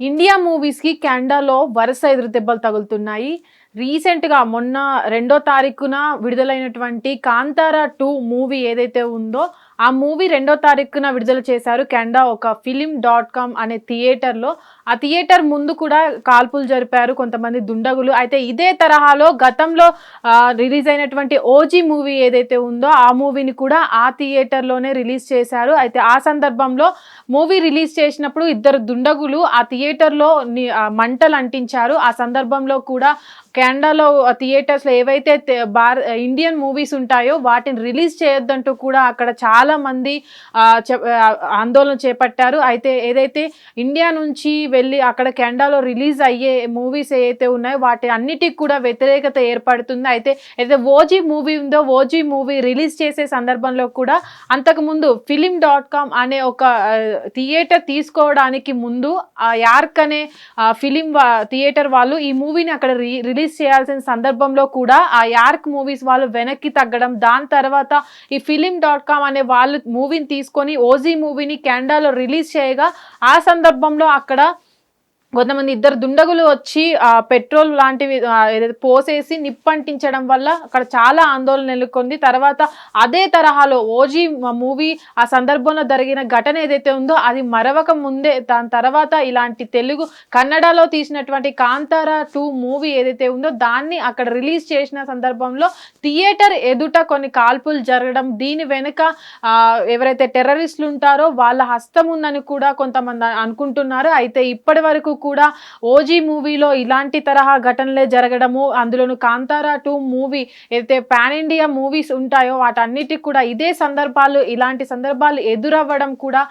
India మూవీస్కి కెనడాలో వరుస ఎదురు దెబ్బలు తగులుతున్నాయి. రీసెంట్గా మొన్న రెండో తారీఖున విడుదలైనటువంటి కాంతారా టూ మూవీ ఏదైతే ఉందో ఆ మూవీ రెండో తారీఖున విడుదల చేశారు కెనడా ఒక ఫిలిం డాట్ కామ్ అనే థియేటర్లో. ఆ థియేటర్ ముందు కూడా కాల్పులు జరిపారు కొంతమంది దుండగులు. అయితే ఇదే తరహాలో గతంలో రిలీజ్ అయినటువంటి ఓజీ మూవీ ఏదైతే ఉందో ఆ మూవీని కూడా ఆ థియేటర్లోనే రిలీజ్ చేశారు. అయితే ఆ సందర్భంలో మూవీ రిలీజ్ చేసినప్పుడు ఇద్దరు దుండగులు ఆ థియేటర్లో మంటలు అంటించారు. ఆ సందర్భంలో కూడా కెనడాలో థియేటర్స్లో ఏవైతే తె- భార ఇండియన్ మూవీస్ ఉంటాయో వాటిని రిలీజ్ చేయొద్దంటూ కూడా అక్కడ చాలా మంది ఆందోళన చేపట్టారు. అయితే ఏదైతే ఇండియా నుంచి వెళ్ళి అక్కడ కెనడాలో రిలీజ్ అయ్యే మూవీస్ ఏవైతే ఉన్నాయో వాటి అన్నిటికి కూడా వ్యతిరేకత ఏర్పడుతుంది. అయితే అయితే ఓజీ మూవీ ఉందో ఓజీ మూవీ రిలీజ్ చేసే సందర్భంలో కూడా అంతకుముందు ఫిలిం డాట్ కామ్ అనే ఒక థియేటర్ తీసుకోవడానికి ముందు ఆ యార్క్ అనే ఫిలిం వా- థియేటర్ వాళ్ళు ఈ మూవీని అక్కడ రి రిలీజ్ చేయాల్సిన సందర్భంలో కూడా ఆ యార్క్ మూవీస్ వాళ్ళు వెనక్కి తగ్గడం దాని తర్వాత ఈ ఫిలిం డాట్ కామ్ అనే వాళ్ళు మూవీని తీసుకొని ఓజీ మూవీని కెనడాలో రిలీజ్ చేయగా ఆ సందర్భంలో అక్కడ కొంతమంది ఇద్దరు దుండగులు వచ్చి ఆ పెట్రోల్ లాంటివి ఏదైతే పోసేసి నిప్పంటించడం వల్ల అక్కడ చాలా ఆందోళన నెలకొంది. తర్వాత అదే తరహాలో ఓజీ మూవీ ఆ సందర్భంలో జరిగిన ఘటన ఏదైతే ఉందో అది మరవక ముందే దాని తర్వాత ఇలాంటి తెలుగు కన్నడలో తీసినటువంటి కాంతార టూ మూవీ ఏదైతే ఉందో దాన్ని అక్కడ రిలీజ్ చేసిన సందర్భంలో థియేటర్ ఎదుట కొన్ని కాల్పులు జరగడం దీని వెనుక ఎవరైతే టెర్రరిస్టులు ఉంటారో వాళ్ళ హస్తం ఉందని కూడా కొంతమంది అనుకుంటున్నారు. అయితే ఇప్పటి వరకు కూడా ఓజీ మూవీలో ఇలాంటి తరహా ఘటనలే జరగడము అందులోను కాంతారా టూ మూవీ ఏదైతే పాన్ ఇండియా మూవీస్ ఉంటాయో వాటన్నిటికి కూడా ఇదే సందర్భాలు ఇలాంటి సందర్భాలు ఎదురవ్వడం కూడా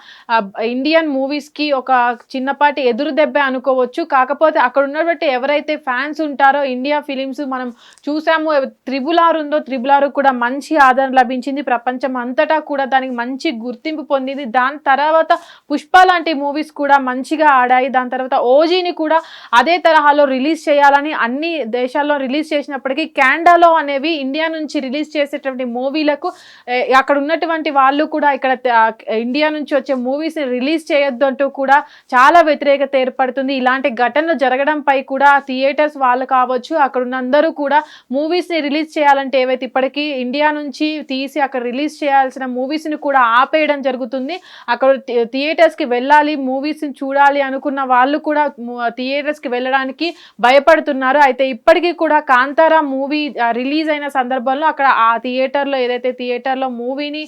ఇండియన్ మూవీస్కి ఒక చిన్నపాటి ఎదురు దెబ్బ అనుకోవచ్చు. కాకపోతే అక్కడ ఉన్నటువంటి ఎవరైతే ఫ్యాన్స్ ఉంటారో ఇండియా ఫిలిమ్స్ మనం చూసాము త్రిబుల్ ఆర్ ఉందో త్రిబుల్ ఆర్ కూడా మంచి ఆదరణ లభించింది. ప్రపంచం అంతటా కూడా దానికి మంచి గుర్తింపు పొందింది. దాని తర్వాత పుష్ప లాంటి మూవీస్ కూడా మంచిగా ఆడాయి. దాని తర్వాత ఓ ఓజీని కూడా అదే తరహాలో రిలీజ్ చేయాలని అన్ని దేశాల్లో రిలీజ్ చేసినప్పటికీ క్యాండాలో అనేవి ఇండియా నుంచి రిలీజ్ చేసేటువంటి మూవీలకు అక్కడ ఉన్నటువంటి వాళ్ళు కూడా ఇక్కడ ఇండియా నుంచి వచ్చే మూవీస్ని రిలీజ్ చేయొద్దు అంటూ కూడా చాలా వ్యతిరేకత ఏర్పడుతుంది. ఇలాంటి ఘటనలు జరగడంపై కూడా థియేటర్స్ వాళ్ళు కావచ్చు అక్కడ ఉన్నందరూ కూడా మూవీస్ని రిలీజ్ చేయాలంటే ఏవైతే ఇప్పటికీ ఇండియా నుంచి తీసి అక్కడ రిలీజ్ చేయాల్సిన మూవీస్ని కూడా ఆపేయడం జరుగుతుంది. అక్కడ థియేటర్స్కి వెళ్ళాలి మూవీస్ని చూడాలి అనుకున్న వాళ్ళు కూడా థియేటర్స్కి వెళ్ళడానికి భయపడుతున్నారు. అయితే ఇప్పటికీ కూడా కాంతారా మూవీ రిలీజ్ అయిన సందర్భంలో అక్కడ ఆ థియేటర్లో ఏదైతే థియేటర్లో మూవీని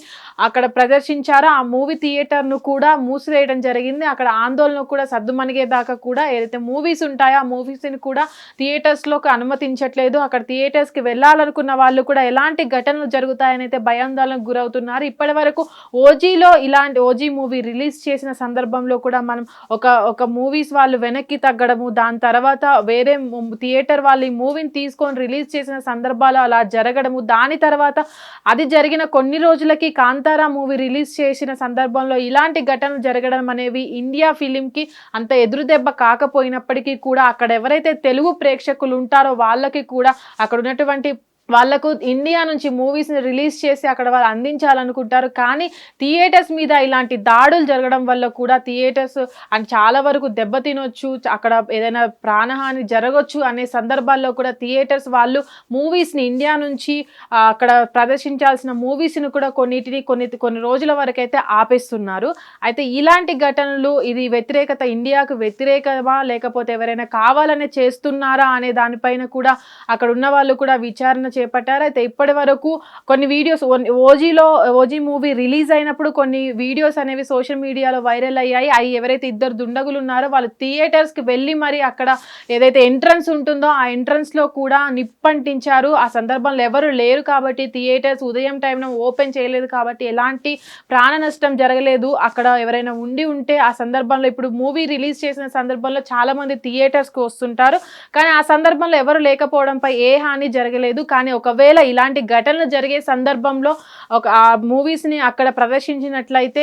అక్కడ ప్రదర్శించారో ఆ మూవీ థియేటర్ను కూడా మూసివేయడం జరిగింది. అక్కడ ఆందోళన కూడా సర్దుమణిగేదాకా కూడా ఏదైతే మూవీస్ ఉంటాయో ఆ మూవీస్ని కూడా థియేటర్స్లోకి అనుమతించట్లేదు. అక్కడ థియేటర్స్కి వెళ్ళాలనుకున్న వాళ్ళు కూడా ఎలాంటి ఘటనలు జరుగుతాయని అయితే భయాందోళనకు గురవుతున్నారు. ఇప్పటి వరకు ఓజీలో ఇలాంటి ఓజీ మూవీ రిలీజ్ చేసిన సందర్భంలో కూడా మనం ఒక ఒక మూవీస్ వాళ్ళు వెనక్కి తగ్గడము దాని తర్వాత వేరే థియేటర్ వాళ్ళు ఈ మూవీని తీసుకొని రిలీజ్ చేసిన సందర్భాలు అలా జరగడము దాని తర్వాత అది జరిగిన కొన్ని రోజులకి కాంతారా మూవీ రిలీజ్ చేసిన సందర్భంలో ఇలాంటి ఘటనలు జరగడం అనేవి ఇండియా ఫిలింకి అంత ఎదురు దెబ్బ కాకపోయినప్పటికీ కూడా అక్కడ ఎవరైతే తెలుగు ప్రేక్షకులు ఉంటారో వాళ్ళకి కూడా అక్కడ ఉన్నటువంటి వాళ్ళకు ఇండియా నుంచి మూవీస్ని రిలీజ్ చేసి అక్కడ వాళ్ళు అందించాలనుకుంటారు. కానీ థియేటర్స్ మీద ఇలాంటి దాడులు జరగడం వల్ల కూడా థియేటర్స్ అండ్ చాలా వరకు దెబ్బతినొచ్చు అక్కడ ఏదైనా ప్రాణహాని జరగవచ్చు అనే సందర్భాల్లో కూడా థియేటర్స్ వాళ్ళు మూవీస్ని ఇండియా నుంచి అక్కడ ప్రదర్శించాల్సిన మూవీస్ని కూడా కొన్నిటిని కొన్ని కొన్ని రోజుల వరకు అయితే ఆపేస్తున్నారు. అయితే ఇలాంటి ఘటనలు ఇది వ్యతిరేకత ఇండియాకు వ్యతిరేకమా లేకపోతే ఎవరైనా కావాలనే చేస్తున్నారా అనే దానిపైన కూడా అక్కడ ఉన్న వాళ్ళు కూడా విచారణ చేపట్టారు. అయితే ఇప్పటి వరకు కొన్ని వీడియోస్ ఓజీలో ఓజీ మూవీ రిలీజ్ అయినప్పుడు కొన్ని వీడియోస్ అనేవి సోషల్ మీడియాలో వైరల్ అయ్యాయి. అవి ఎవరైతే ఇద్దరు దుండగులు ఉన్నారో వాళ్ళు థియేటర్స్కి వెళ్ళి మరి అక్కడ ఏదైతే ఎంట్రన్స్ ఉంటుందో ఆ ఎంట్రన్స్లో కూడా నిప్పంటించారు. ఆ సందర్భంలో ఎవరు లేరు కాబట్టి థియేటర్స్ ఉదయం టైంలో ఓపెన్ చేయలేదు కాబట్టి ఎలాంటి ప్రాణ నష్టం జరగలేదు. అక్కడ ఎవరైనా ఉండి ఉంటే ఆ సందర్భంలో ఇప్పుడు మూవీ రిలీజ్ చేసిన సందర్భంలో చాలామంది థియేటర్స్కి వస్తుంటారు. కానీ ఆ సందర్భంలో ఎవరు లేకపోవడంపై ఏ హాని జరగలేదు. కానీ ఒకవేళ ఇలాంటి ఘటనలు జరిగే సందర్భంలో ఒక ఆ మూవీస్ని అక్కడ ప్రదర్శించినట్లయితే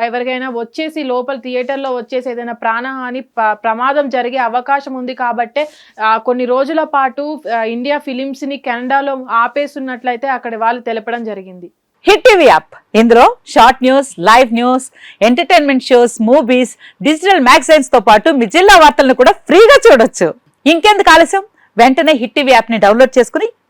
ఎవరికైనా వచ్చేసి లోపల థియేటర్లో వచ్చేసి ఏదైనా ప్రాణహాని ప- ప్రమాదం జరిగే అవకాశం ఉంది కాబట్టే కొన్ని రోజుల పాటు ఇండియా ఫిలిమ్స్ని కెనడాలో ఆపేస్తున్నట్లయితే అక్కడ వాళ్ళు తెలపడం జరిగింది. Hit TV app. ఇందులో short news live news entertainment shows movies digital మ్యాగజైన్స్తో పాటు మీ జిల్లా వార్తలను కూడా ఫ్రీగా చూడొచ్చు. ఇంకెందుకు ఆలస్యం? వెంటనే హిట్ టీవీ యాప్ని డౌన్లోడ్ చేసుకుని